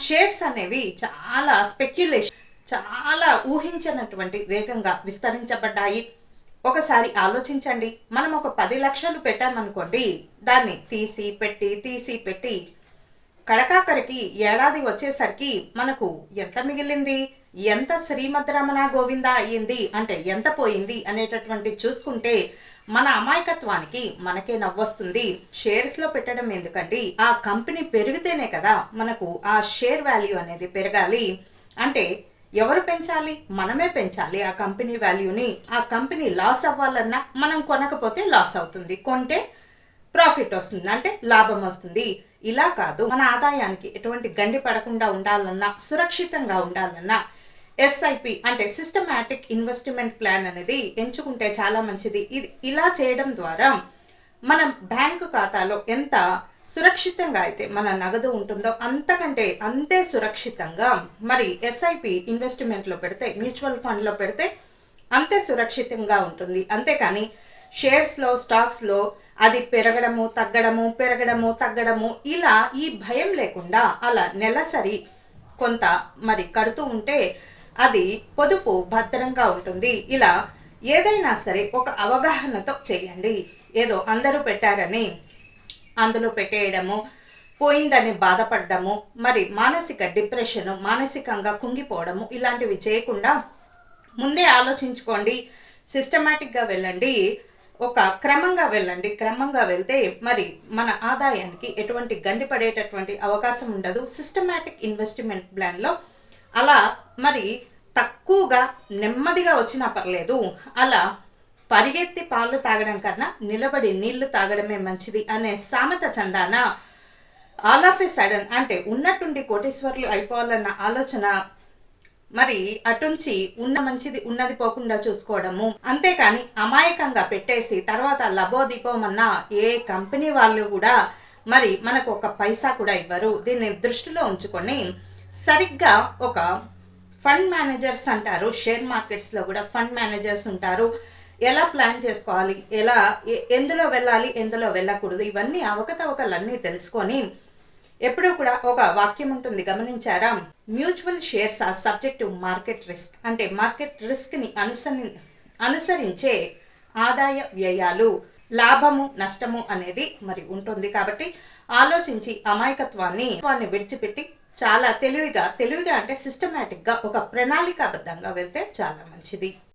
Shares అనేవి చాలా speculation చాలా ఊహించినటువంటి వేగంగా విస్తరించబడ్డాయి. ఒకసారి ఆలోచించండి. మనం ఒక పది లక్షలు పెట్టామనుకోండి దాన్ని తీసి పెట్టి తీసి పెట్టి కడకాకరికి ఏడాది వచ్చేసరికి మనకు ఎంత మిగిలింది? ఎంత శ్రీమద్ రమణ గోవింద అయ్యింది? అంటే ఎంత పోయింది? అనేటటువంటి చూసుకుంటే మన అమాయకత్వానికి మనకే నవ్వొస్తుంది. షేర్స్లో పెట్టడం ఎందుకండి? ఆ కంపెనీ పెరిగితేనే కదా మనకు ఆ షేర్ వాల్యూ అనేది పెరగాలి. అంటే ఎవరు పెంచాలి? మనమే పెంచాలి ఆ కంపెనీ వాల్యూని. ఆ కంపెనీ లాస్ అవ్వాలన్నా మనం కొనకపోతే లాస్ అవుతుంది. కొంటే ప్రాఫిట్ వస్తుంది. అంటే లాభం వస్తుంది. ఇలా కాదు. మన ఆదాయానికి ఎటువంటి గండి పడకుండా ఉండాలన్నా సురక్షితంగా ఉండాలన్నా ఎస్ఐపి అంటే సిస్టమాటిక్ ఇన్వెస్ట్మెంట్ ప్లాన్ అనేది ఎంచుకుంటే చాలా మంచిది. ఇది ఇలా చేయడం ద్వారా మనం బ్యాంకు ఖాతాలో ఎంత సురక్షితంగా అయితే మన నగదు ఉంటుందో అంతకంటే అంతే సురక్షితంగా మరి ఎస్ఐపి ఇన్వెస్ట్మెంట్లో పెడితే మ్యూచువల్ ఫండ్లో పెడితే అంతే సురక్షితంగా ఉంటుంది. అంతేకాని షేర్స్లో స్టాక్స్లో అది పెరగడము తగ్గడము పెరగడము తగ్గడము ఇలా ఈ భయం లేకుండా అలా నెలసరి కొంత మరి కడుతూ ఉంటే అది పొదుపు భద్రంగా ఉంటుంది. ఇలా ఏదైనా సరే ఒక అవగాహనతో చేయండి. ఏదో అందరూ పెట్టారని అందులో పెట్టేయడము పోయిందని బాధపడడము మరి మానసిక డిప్రెషన్ మానసికంగా కుంగిపోవడము ఇలాంటివి చేయకుండా ముందే ఆలోచించుకోండి. సిస్టమేటిక్గా వెళ్ళండి. ఒక క్రమంగా వెళ్ళండి. క్రమంగా వెళ్తే మరి మన ఆదాయానికి ఎటువంటి గండి పడేటటువంటి అవకాశం ఉండదు. సిస్టమేటిక్ ఇన్వెస్ట్మెంట్ ప్లాన్లో అలా మరి తక్కువగా నెమ్మదిగా వచ్చినా పర్లేదు. అలా పరిగెత్తి పాలు తాగడం కన్నా నిలబడి నీళ్ళు తాగడమే మంచిది అనే సామెత చందాన ఆల్ ఆఫ్ ఎ సడన్ అంటే ఉన్నట్టుండి కోటేశ్వర్లు అయిపోవాలన్న ఆలోచన మరి అటుంచి ఉన్న మంచిది ఉన్నది పోకుండా చూసుకోవడము. అంతేకాని అమాయకంగా పెట్టేసి తర్వాత లబోదీపోమన్నా ఏ కంపెనీ వాళ్ళు కూడా మరి మనకు ఒక పైసా కూడా ఇవ్వరు. దీన్ని దృష్టిలో ఉంచుకొని సరిగ్గా ఒక ఫండ్ మేనేజర్స్ అంటారు. షేర్ మార్కెట్స్లో కూడా ఫండ్ మేనేజర్స్ ఉంటారు. ఎలా ప్లాన్ చేసుకోవాలి? ఎలా ఎందులో వెళ్ళాలి? ఎందులో వెళ్ళకూడదు? ఇవన్నీ అవకతవకలన్నీ తెలుసుకొని ఎప్పుడూ కూడా ఒక వాక్యం ఉంటుంది. గమనించారా? Mutual shares are subject to market risk. అంటే మార్కెట్ రిస్క్ని అనుసరి అనుసరించే ఆదాయ వ్యయాలు లాభము నష్టము అనేది మరి ఉంటుంది. కాబట్టి ఆలోచించి అమాయకత్వాన్ని వాళ్ళని విడిచిపెట్టి చాలా తెలివిగా తెలివిగా అంటే సిస్టమేటిక్గా ఒక ప్రణాళికాబద్ధంగా వెళ్తే చాలా మంచిది.